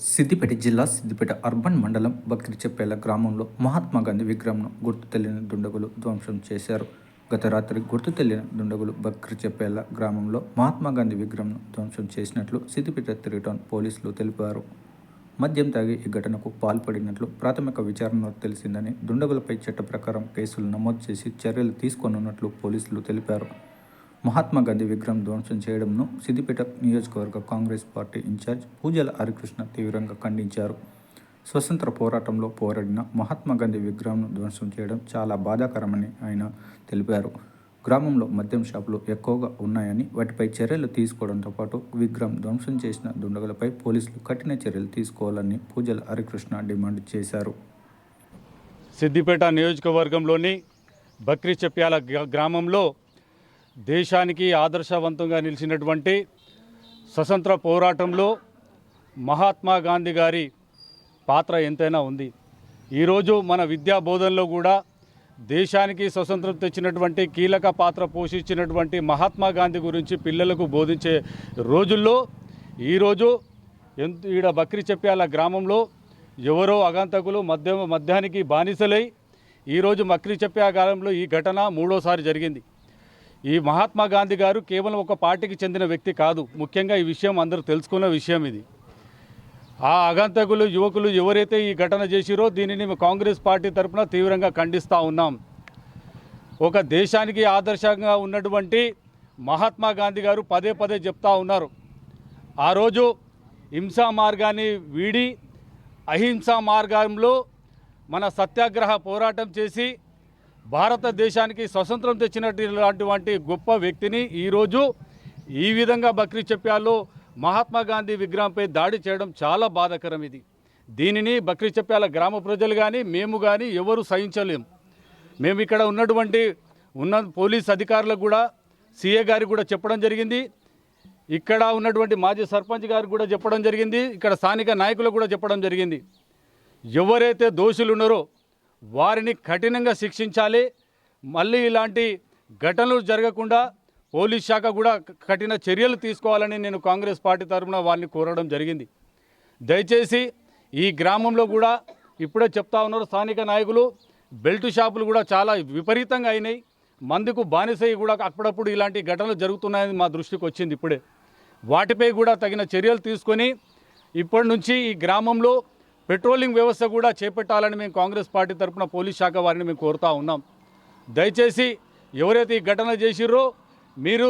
సిద్దిపేట జిల్లా సిద్దిపేట అర్బన్ మండలం బక్రిచెప్పేల గ్రామంలో మహాత్మా గాంధీ విగ్రహంను గుర్తు తెలియని దుండగులు ధ్వంసం చేశారు. గత రాత్రి గుర్తు తెలియని దుండగులు బక్రిచెప్పేల గ్రామంలో మహాత్మా గాంధీ విగ్రహంను ధ్వంసం చేసినట్లు సిద్దిపేట త్రీ పోలీసులు తెలిపారు. మద్యం తాగి ఈ ఘటనకు పాల్పడినట్లు ప్రాథమిక విచారణలో తెలిసిందని దుండగులపై చట్ట ప్రకారం కేసులు నమోదు చేసి చర్యలు తీసుకోనున్నట్లు పోలీసులు తెలిపారు. మహాత్మా గాంధీ విగ్రహం ధ్వంసం చేయడంను సిద్దిపేట నియోజకవర్గ కాంగ్రెస్ పార్టీ ఇన్ఛార్జ్ పూజల హరికృష్ణ తీవ్రంగా ఖండించారు. స్వతంత్ర పోరాటంలో పోరాడిన మహాత్మా గాంధీ విగ్రహంను ధ్వంసం చేయడం చాలా బాధాకరమని ఆయన తెలిపారు. గ్రామంలో మద్యం షాపులు ఎక్కువగా ఉన్నాయని వాటిపై చర్యలు తీసుకోవడంతో పాటు విగ్రహం ధ్వంసం చేసిన దుండగులపై పోలీసులు కఠిన చర్యలు తీసుకోవాలని పూజల హరికృష్ణ డిమాండ్ చేశారు. సిద్దిపేట నియోజకవర్గంలోని బక్రీ గ్రామంలో దేశానికి ఆదర్శవంతంగా నిలిచినటువంటి స్వతంత్ర పోరాటంలో మహాత్మా గాంధీ గారి పాత్ర ఎంతైనా ఉంది. ఈరోజు మన విద్యా బోధనలో కూడా దేశానికి స్వతంత్రం తెచ్చినటువంటి కీలక పాత్ర పోషించినటువంటి మహాత్మా గాంధీ గురించి పిల్లలకు బోధించే రోజుల్లో ఈరోజు ఎంత ఈడ బక్రీ చెప్పాల గ్రామంలో ఎవరో అగాంతకులు మద్యం మధ్యానికి బానిసలై ఈరోజు మక్రీ చెప్పే కాలంలో ఈ ఘటన మూడోసారి జరిగింది. ఈ మహాత్మా గాంధీ గారు కేవలం ఒక పార్టీకి చెందిన వ్యక్తి కాదు. ముఖ్యంగా ఈ విషయం అందరూ తెలుసుకున్న విషయం ఇది. ఆ అగంతకులు యువకులు ఎవరైతే ఈ ఘటన చేసిరో దీనిని మేము కాంగ్రెస్ పార్టీ తరఫున తీవ్రంగా ఖండిస్తూ ఉన్నాం. ఒక దేశానికి ఆదర్శంగా ఉన్నటువంటి మహాత్మా గాంధీ గారు పదే పదే చెప్తా ఉన్నారు. ఆ రోజు హింసా మార్గాన్ని వీడి అహింసా మార్గంలో మన సత్యాగ్రహ పోరాటం చేసి భారతదేశానికి స్వతంత్రం తెచ్చినటువంటి గొప్ప వ్యక్తిని ఈరోజు ఈ విధంగా బక్రీ చెప్పాలో మహాత్మా గాంధీ విగ్రహంపై దాడి చేయడం చాలా బాధాకరం ఇది. దీనిని బక్రీ చెప్పాల గ్రామ ప్రజలు కానీ మేము కానీ ఎవరు సహించలేము మేము ఇక్కడ ఉన్నటువంటి ఉన్న పోలీస్ అధికారులకు కూడా సీఏ గారికి కూడా చెప్పడం జరిగింది. ఇక్కడ ఉన్నటువంటి మాజీ సర్పంచ్ గారికి కూడా చెప్పడం జరిగింది. ఇక్కడ స్థానిక నాయకులకు కూడా చెప్పడం జరిగింది. ఎవరైతే దోషులు ఉన్నారో వారిని కఠినంగా శిక్షించాలి. మళ్ళీ ఇలాంటి ఘటనలు జరగకుండా పోలీస్ శాఖ కూడా కఠిన చర్యలు తీసుకోవాలని నేను కాంగ్రెస్ పార్టీ తరఫున వారిని కోరడం జరిగింది. దయచేసి ఈ గ్రామంలో కూడా ఇప్పుడే చెప్తా ఉన్నారు స్థానిక నాయకులు బెల్ట్ షాపులు కూడా చాలా విపరీతంగా అయినాయి. మందుకు బానిసై కూడా అప్పుడప్పుడు ఇలాంటి ఘటనలు జరుగుతున్నాయని మా దృష్టికి వచ్చింది ఇప్పుడే. వాటిపై కూడా తగిన చర్యలు తీసుకొని ఇప్పటి నుంచి ఈ గ్రామంలో పెట్రోలింగ్ వ్యవస్థ కూడా చేపట్టాలని మేము కాంగ్రెస్ పార్టీ తరఫున పోలీస్ శాఖ వారిని మేము కోరుతా ఉన్నాం. దయచేసి ఎవరైతే ఈ ఘటన చేసిర్రో మీరు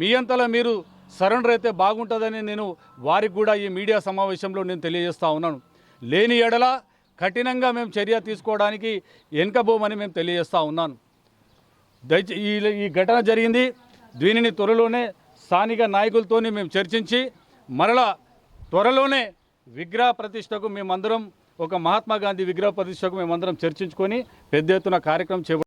మీ అంతలా మీరు సరెండర్ అయితే బాగుంటుందని నేను వారికి కూడా ఈ మీడియా సమావేశంలో నేను తెలియజేస్తూ ఉన్నాను. లేని ఎడల కఠినంగా మేము చర్య తీసుకోవడానికి వెనుకబోమని మేము తెలియజేస్తూ ఉన్నాను. దయచే ఈ ఈ ఘటన జరిగింది. దీనిని త్వరలోనే స్థానిక నాయకులతోని మేము చర్చించి మరలా త్వరలోనే విగ్రహ ప్రతిష్టకు మేమందరం ఒక మహాత్మా గాంధీ విగ్రహ ప్రతిష్టకు మేమందరం చర్చించుకొని పెద్ద ఎత్తున కార్యక్రమం చేప